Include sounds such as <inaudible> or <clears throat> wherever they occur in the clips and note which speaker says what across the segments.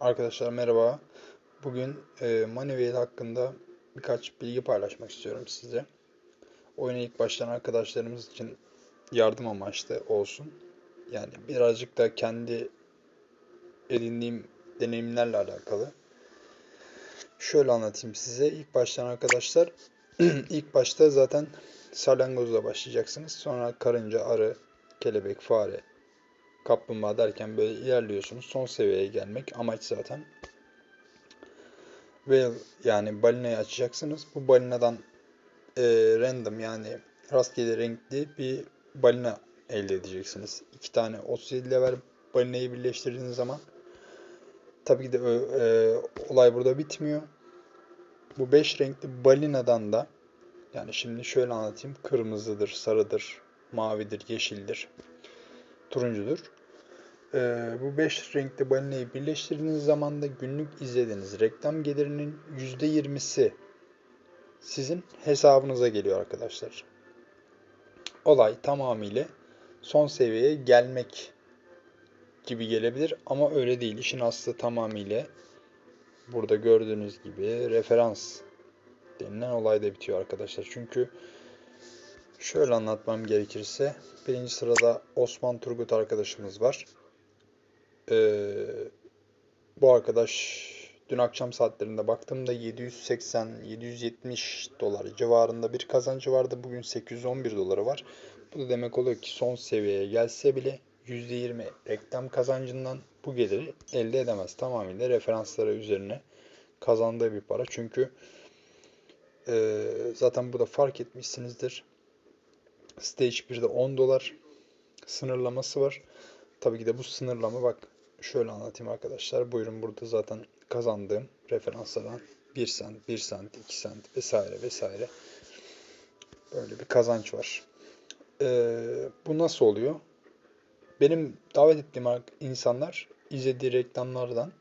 Speaker 1: Arkadaşlar merhaba. Bugün e, Moneyvale hakkında birkaç bilgi paylaşmak istiyorum size. Oyuna ilk başlayan arkadaşlarımız için yardım amaçlı olsun. Yani birazcık da kendi edindiğim deneyimlerle alakalı. Şöyle anlatayım size. İlk başlayan arkadaşlar <clears throat> ilk başta zaten salyangozla başlayacaksınız. Sonra karınca, arı, kelebek, fare, kaplumbağa derken böyle ilerliyorsunuz. Son seviyeye gelmek amaç zaten. Whale yani balinayı açacaksınız. Bu balinadan e, random yani rastgele renkli bir balina elde edeceksiniz. İki tane 37 level balinayı birleştirdiğiniz zaman tabii ki de e, olay burada bitmiyor. Bu 5 renkli balinadan da yani şimdi şöyle anlatayım. Kırmızıdır, sarıdır, mavidir, yeşildir turuncudur. Ee, bu 5 renkli balinayı birleştirdiğiniz zaman da günlük izlediğiniz reklam gelirinin %20'si sizin hesabınıza geliyor arkadaşlar. Olay tamamıyla son seviyeye gelmek gibi gelebilir ama öyle değil. İşin aslı tamamıyla burada gördüğünüz gibi referans denilen olay da bitiyor arkadaşlar. Çünkü Şöyle anlatmam gerekirse birinci sırada Osman Turgut arkadaşımız var. Ee, bu arkadaş dün akşam saatlerinde baktığımda 780-770 dolar civarında bir kazancı vardı. Bugün 811 doları var. Bu da demek oluyor ki son seviyeye gelse bile %20 reklam kazancından bu geliri elde edemez. Tamamıyla referansları üzerine kazandığı bir para. Çünkü e, zaten burada fark etmişsinizdir. Stage 1'de 10 dolar sınırlaması var. Tabii ki de bu sınırlama bak şöyle anlatayım arkadaşlar. Buyurun burada zaten kazandığım referanslardan 1 sent, 1 sent, 2 sent vesaire vesaire böyle bir kazanç var. Ee, bu nasıl oluyor? Benim davet ettiğim insanlar izlediği reklamlardan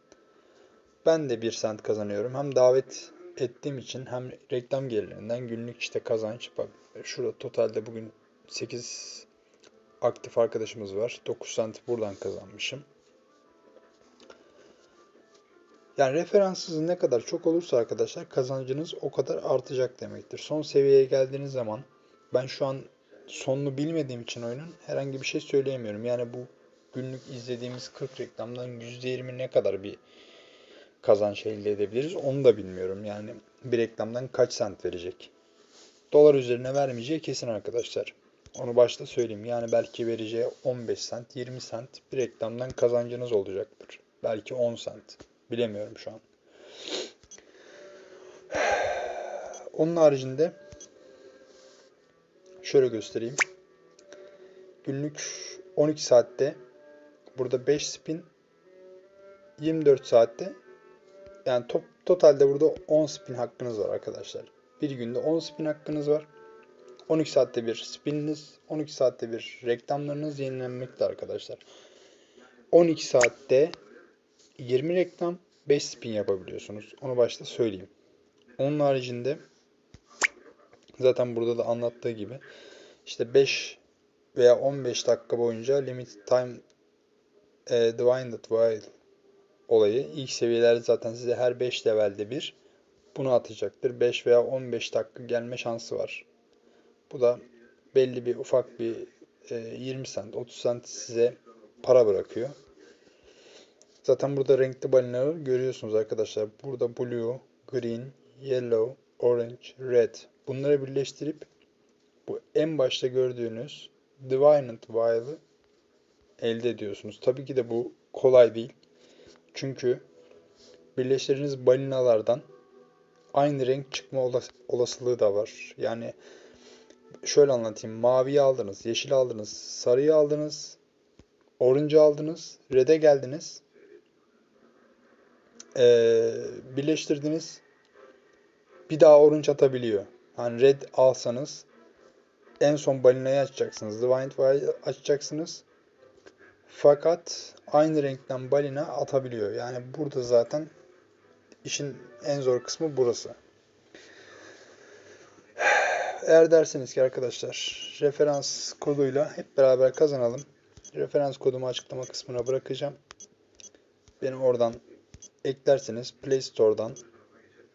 Speaker 1: ben de 1 sent kazanıyorum. Hem davet ettiğim için hem reklam gelirlerinden günlük işte kazanç bak şurada totalde bugün 8 aktif arkadaşımız var. 9 cent buradan kazanmışım. Yani referansınız ne kadar çok olursa arkadaşlar kazancınız o kadar artacak demektir. Son seviyeye geldiğiniz zaman ben şu an sonunu bilmediğim için oyunun herhangi bir şey söyleyemiyorum. Yani bu günlük izlediğimiz 40 reklamdan %20 ne kadar bir kazanç elde edebiliriz onu da bilmiyorum. Yani bir reklamdan kaç sent verecek. Dolar üzerine vermeyeceği kesin arkadaşlar. Onu başta söyleyeyim. Yani belki vereceği 15 sent, 20 sent bir reklamdan kazancınız olacaktır. Belki 10 sent. Bilemiyorum şu an. Onun haricinde şöyle göstereyim. Günlük 12 saatte burada 5 spin 24 saatte yani top, totalde burada 10 spin hakkınız var arkadaşlar. Bir günde 10 spin hakkınız var. 12 saatte bir spininiz, 12 saatte bir reklamlarınız yenilenmekte arkadaşlar. 12 saatte 20 reklam, 5 spin yapabiliyorsunuz. Onu başta söyleyeyim. Onun haricinde zaten burada da anlattığı gibi işte 5 veya 15 dakika boyunca limit time e, divided while olayı ilk seviyeler zaten size her 5 levelde bir bunu atacaktır. 5 veya 15 dakika gelme şansı var. Bu da belli bir ufak bir e, 20 cent, 30 cent size para bırakıyor. Zaten burada renkli balinaları görüyorsunuz arkadaşlar. Burada blue, green, yellow, orange, red. Bunları birleştirip bu en başta gördüğünüz Divinant Wile'ı elde ediyorsunuz. Tabii ki de bu kolay değil. Çünkü birleştirdiğiniz balinalardan aynı renk çıkma olasılığı da var. Yani şöyle anlatayım. Maviyi aldınız, yeşil aldınız, sarıyı aldınız, orange aldınız, red'e geldiniz. Ee, birleştirdiniz. Bir daha orange atabiliyor. Yani red alsanız en son balinayı açacaksınız. Divine Fire açacaksınız. Fakat aynı renkten balina atabiliyor. Yani burada zaten işin en zor kısmı burası. Eğer derseniz ki arkadaşlar referans koduyla hep beraber kazanalım. Referans kodumu açıklama kısmına bırakacağım. Beni oradan eklerseniz Play Store'dan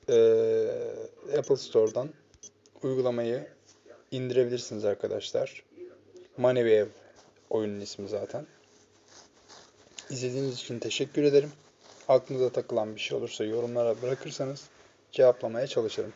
Speaker 1: eee, Apple Store'dan uygulamayı indirebilirsiniz arkadaşlar. Moneyweave oyunun ismi zaten. İzlediğiniz için teşekkür ederim. Aklınıza takılan bir şey olursa yorumlara bırakırsanız cevaplamaya çalışırım.